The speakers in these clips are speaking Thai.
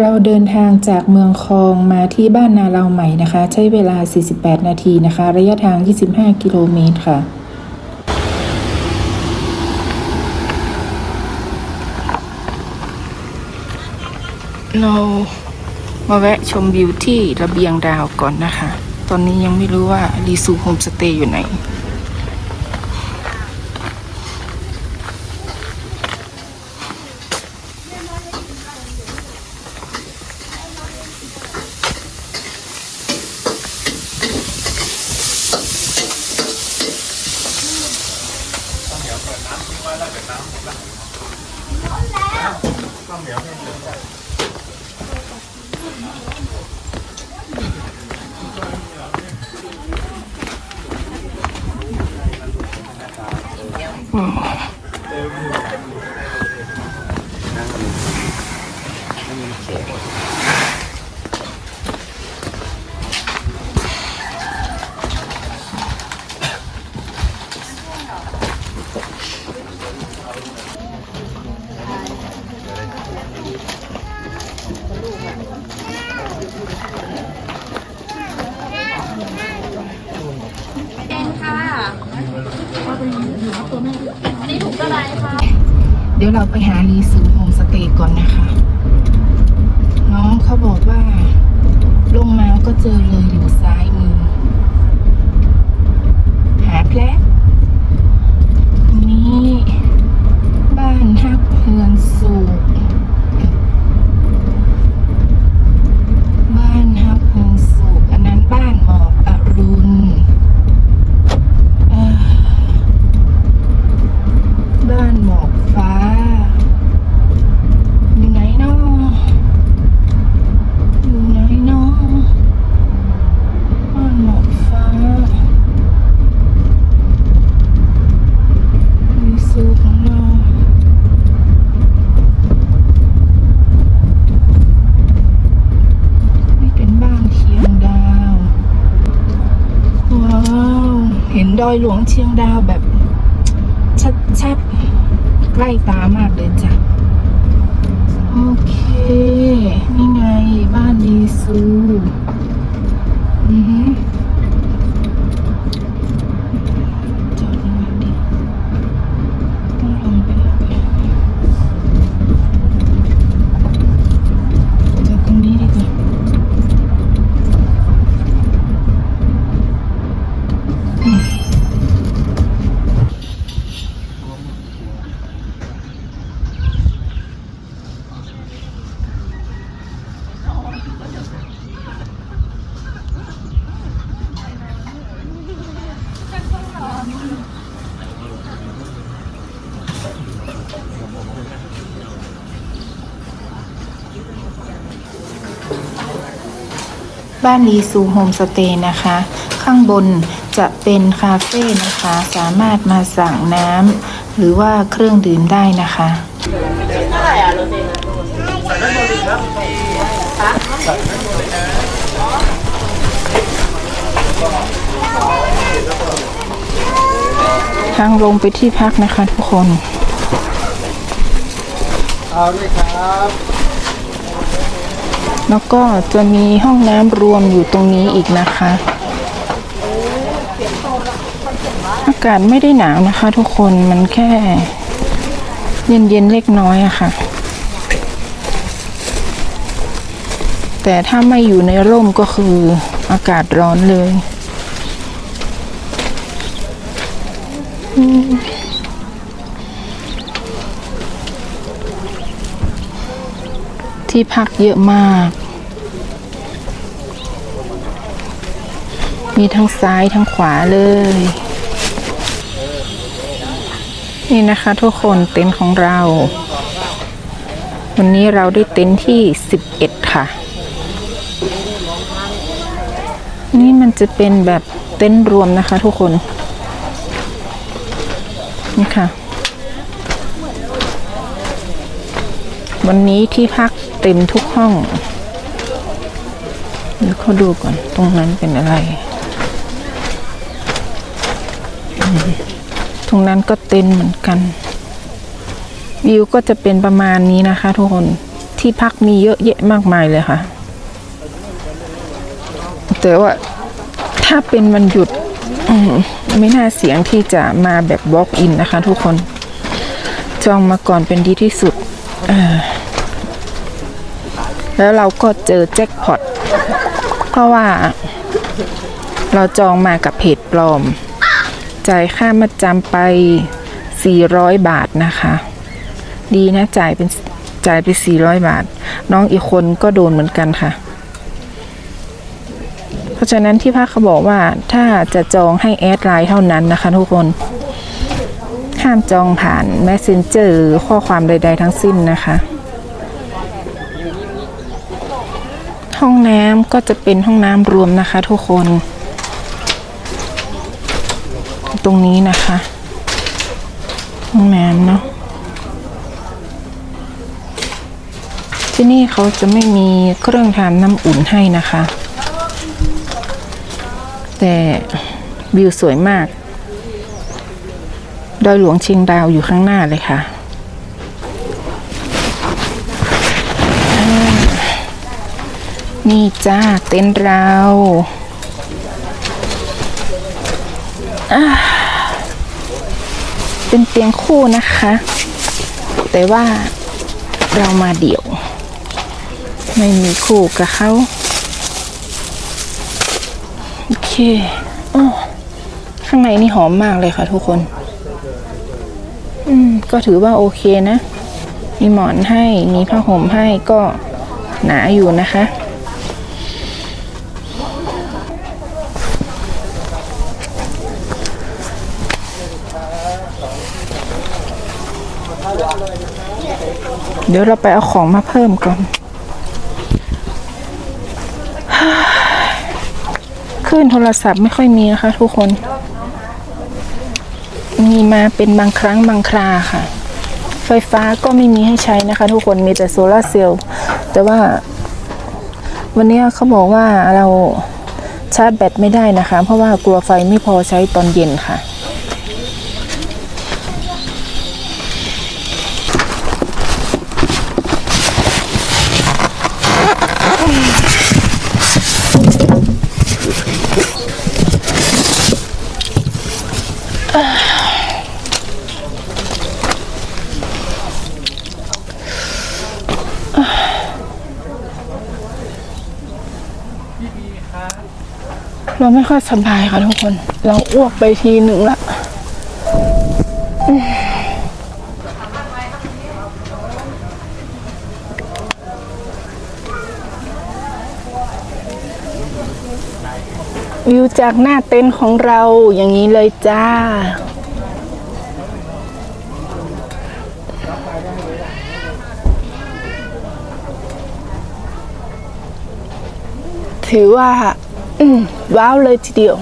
เราเดินทางจากเมืองคองมาที่บ้านนาเราใหม่นะคะ ใช้เวลา 48 นาทีนะคะ ระยะทาง 25 กิโลเมตรค่ะเรามาแวะชมวิวที่ระเบียงดาวก่อนนะคะ ตอนนี้ยังไม่รู้ว่ารีซูโฮมสเตย์อยู่ไหน Nam chứ không phải là Việt Nam Không hiểu không hiểu Đang mình, đang mình chè. เดี๋ยวเราไปหารีสูโฮมสเตย์ก่อนนะคะ น้องเขาบอกว่า ลงมาก็เจอเลยอยู่ซ้ายมือ หาแพละนี่บ้านฮักเฮือนสูก บ้านฮักเฮือนสูกอันนั้นบ้านหมอกอรุณเอ่อ บ้านหมอกฟ้า อยู่ไหนเนาะอยู่ไหนเนาะบ้านหมอกฟ้ามีสูของเรานี่เป็นบ้านเชียงดาว ว้าว เห็นด อยหลวงเชียงดาวแบบ ชัดๆ ใกล้ตามากเลยจ้ะ โอเค นี่ไงบ้านดีซูอือฮึจอดยังไงดีต้องลงไปจอดตรงนี้ดีกว่า บ้านรีซูโฮมสเตย์นะคะ ข้างบนจะเป็นคาเฟ่นะคะ สามารถมาสั่งน้ำหรือว่าเครื่องดื่มได้นะคะทางลงไปที่พักนะคะทุกคน เอาด้วยครับ แล้วก็จะมีห้องน้ำรวมอยู่ตรงนี้อีกนะคะ อากาศไม่ได้หนาวนะคะ ทุกคนมันแค่ เย็นๆเล็กน้อยอะค่ะ แต่ถ้าไม่อยู่ในร่มก็คืออากาศร้อนเลย อืม ที่พักเยอะมาก มีทั้งซ้ายทั้งขวาเลย นี่นะคะทุกคนเต็นท์ของเรา วันนี้เราได้เต็นท์ที่ 11 ค่ะ นี่มันจะเป็นแบบเต็นท์รวมนะคะทุกคน นี่ค่ะวันนี้ที่พัก เต็มทุกห้องเดี๋ยวเขาดูก่อน ตรงนั้นเป็นอะไร ตรงนั้นก็เต็นเหมือนกัน วิวก็จะเป็นประมาณนี้นะคะ ทุกคนที่พักมีเยอะแยะมากมายเลยค่ะ แต่ว่าถ้าเป็นวันหยุดมไม่น่าเสียงที่จะมาแบบ walk in นนะคะทุกคน จองมาก่อนเป็นดีที่สุด เอ่อ แล้วเราก็เจอแจ็คพอตเพราะว่า เราจองมากับเพจปลอม จ่ายค่ามาจำไป 400 บาทนะคะ ดีนะจ่ายเป็นจ่ายไป 400 บาท น้องอีกคนก็โดนเหมือนกันค่ะ เพราะฉะนั้นที่พักเขาบอกว่าถ้าจะจองให้แอดไลน์เท่านั้นนะคะทุกคน ห้ามจองผ่าน Messenger หรือข้อความใด ๆ ทั้งสิ้นนะคะ ห้องน้ำก็จะเป็นห้องน้ำรวมนะคะทุกคน ตรงนี้นะคะ ห้องน้ำเนาะที่นี่เขาจะไม่มีเครื่องทำน้ำอุ่นให้นะคะ แต่วิวสวยมาก ดอยหลวงเชียงดาวอยู่ข้างหน้าเลยค่ะ นี่จ้าเต็นท์เราอ่าเป็นเตียงคู่นะคะ แต่ว่าเรามาเดี่ยว ไม่มีคู่กับเขาโอเคอ้อข้างในนี่หอมมากเลยค่ะทุกคน อืม ก็ถือว่าโอเคนะ มีหมอนให้ มีผ้าห่มให้ก็หนาอยู่นะคะ เดี๋ยวเราไปเอาของมาเพิ่มก่อนคลื่นโทรศัพท์ไม่ค่อยมีนะคะทุกคน มีมาเป็นบางครั้งบางคราค่ะ ไฟฟ้าก็ไม่มีให้ใช้นะคะ ทุกคนมีแต่โซลาเซลล์แต่ว่า วันนี้เขาบอกว่าเราชาร์จแบตไม่ได้นะคะ เพราะว่ากลัวไฟไม่พอใช้ตอนเย็นค่ะ เราไม่ค่อยสบายค่ะทุกคน เราอ้วกไปทีหนึ่งละวิวจากหน้าเต็นท์ของเราอย่างนี้เลยจ้า ถือว่า อืมว้าวเลยทีเดียว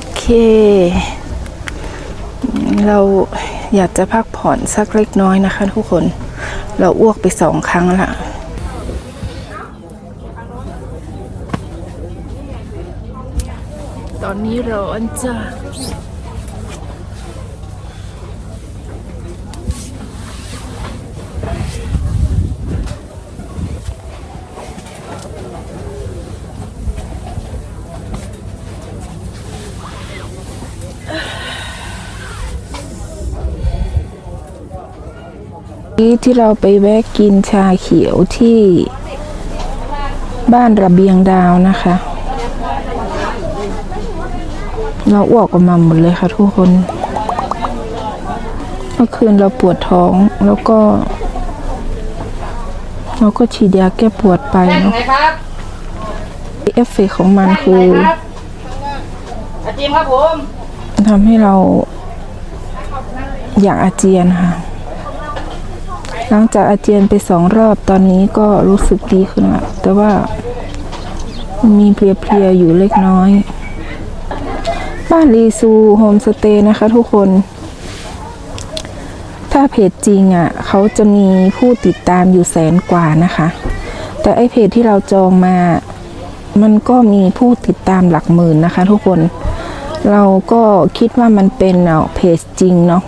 โอเค เราอยากจะพักผ่อนสักเล็กน้อยนะคะทุกคน เราอ้วกไปสองครั้งละตอนนี้ร้อนจ้า ที่ที่เราไปแวะกินชาเขียวที่บ้านระเบียงดาวนะคะ เราอ้วกออกมาหมดเลยค่ะทุกคน เมื่อคืนเราปวดท้องแล้วก็ เราก็ฉีดยาแก้ปวดไปเนาะไหนครับเอฟเฟกต์ของมันคือครับอาจิมครับผมทำให้เราอยากอาเจียนค่ะ หลังจากอาเจียนไปสองรอบตอนนี้ก็รู้สึกดีขึ้นละแต่ว่ามีเพลียๆอยู่เล็กน้อย บ้านรีซูโฮมสเตย์นะคะทุกคน ถ้าเพจจริงอะเขาจะมีผู้ติดตามอยู่แสนกว่านะคะ แต่ไอเพจที่เราจองมา มันก็มีผู้ติดตามหลักหมื่นนะคะทุกคน เราก็คิดว่ามันเป็นเพจจริงเนาะ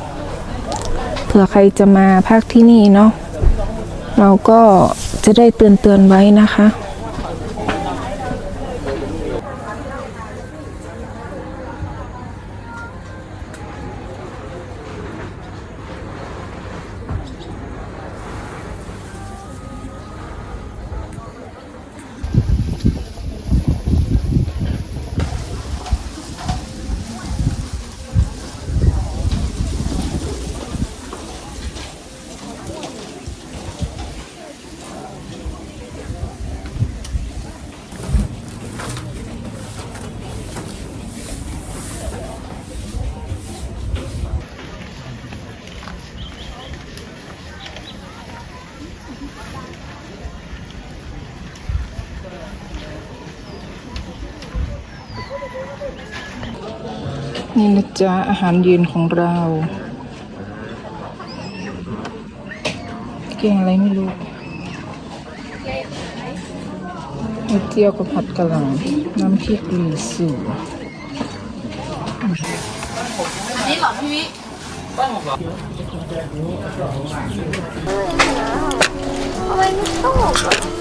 เผื่อใครจะมาพักที่นี่เนาะเราก็จะได้เตือนเตือนไว้นะคะ นี่นะจ๊ะ อาหารเย็นของเรา เก่งอะไรไม่รู้เห็ดเจียวกับผัดกะหล่ำน้ำพริกลีสูอันนี้หรอพี่วิต้องหรอ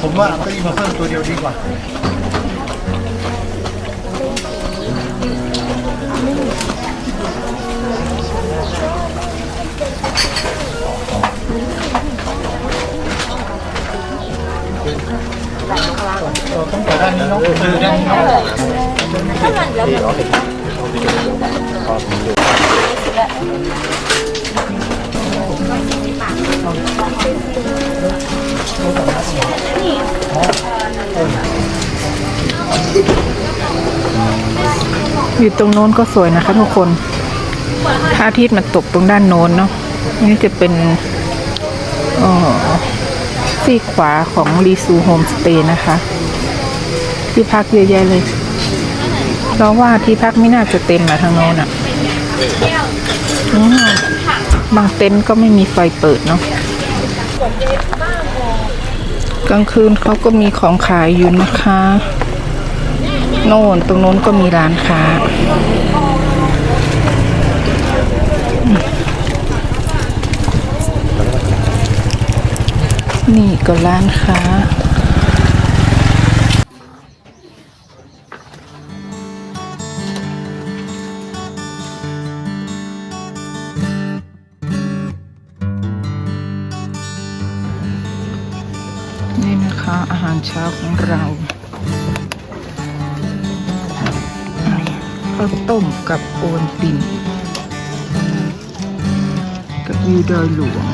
ผมว่าเอาเก้าอี้มาเพิ่มตัวเดียวดีกว่า ต้องเปิดด้านนี้เนาะเออด้านนี้เนาะอยู่ตรงโน้นก็สวยนะคะทุกคนพระอาทิตย์มันตกตรงด้านโน้นเนาะนี่จะเป็นอ่อซีขวาของรีซูโฮมสเตย์นะคะ ที่พักเยอะแยะเลยเราว่าที่พักไม่น่าจะเต็มนะทางโน้นอะบางเต็นท์ก็ไม่มีไฟเปิดเนาะกลางคืนเขาก็มีของขายอยู่นะคะ โน่นตรงโน้นก็มีร้านค้านี่ก็ร้านค้า เช้าของเราข้าวต้มกับโอนตินกับยูดอยหลวง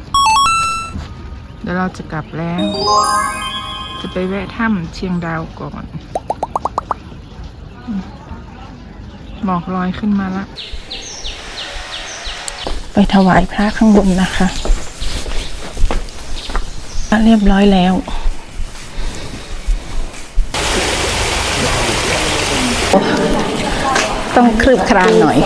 เดี๋ยวเราจะกลับแล้ว จะไปแวะถ้ำเชียงดาวก่อน หมอกลอยขึ้นมาละ ไปถวายพระข้างบนนะคะเรียบร้อยแล้วต้องคลืบคลานหน่อย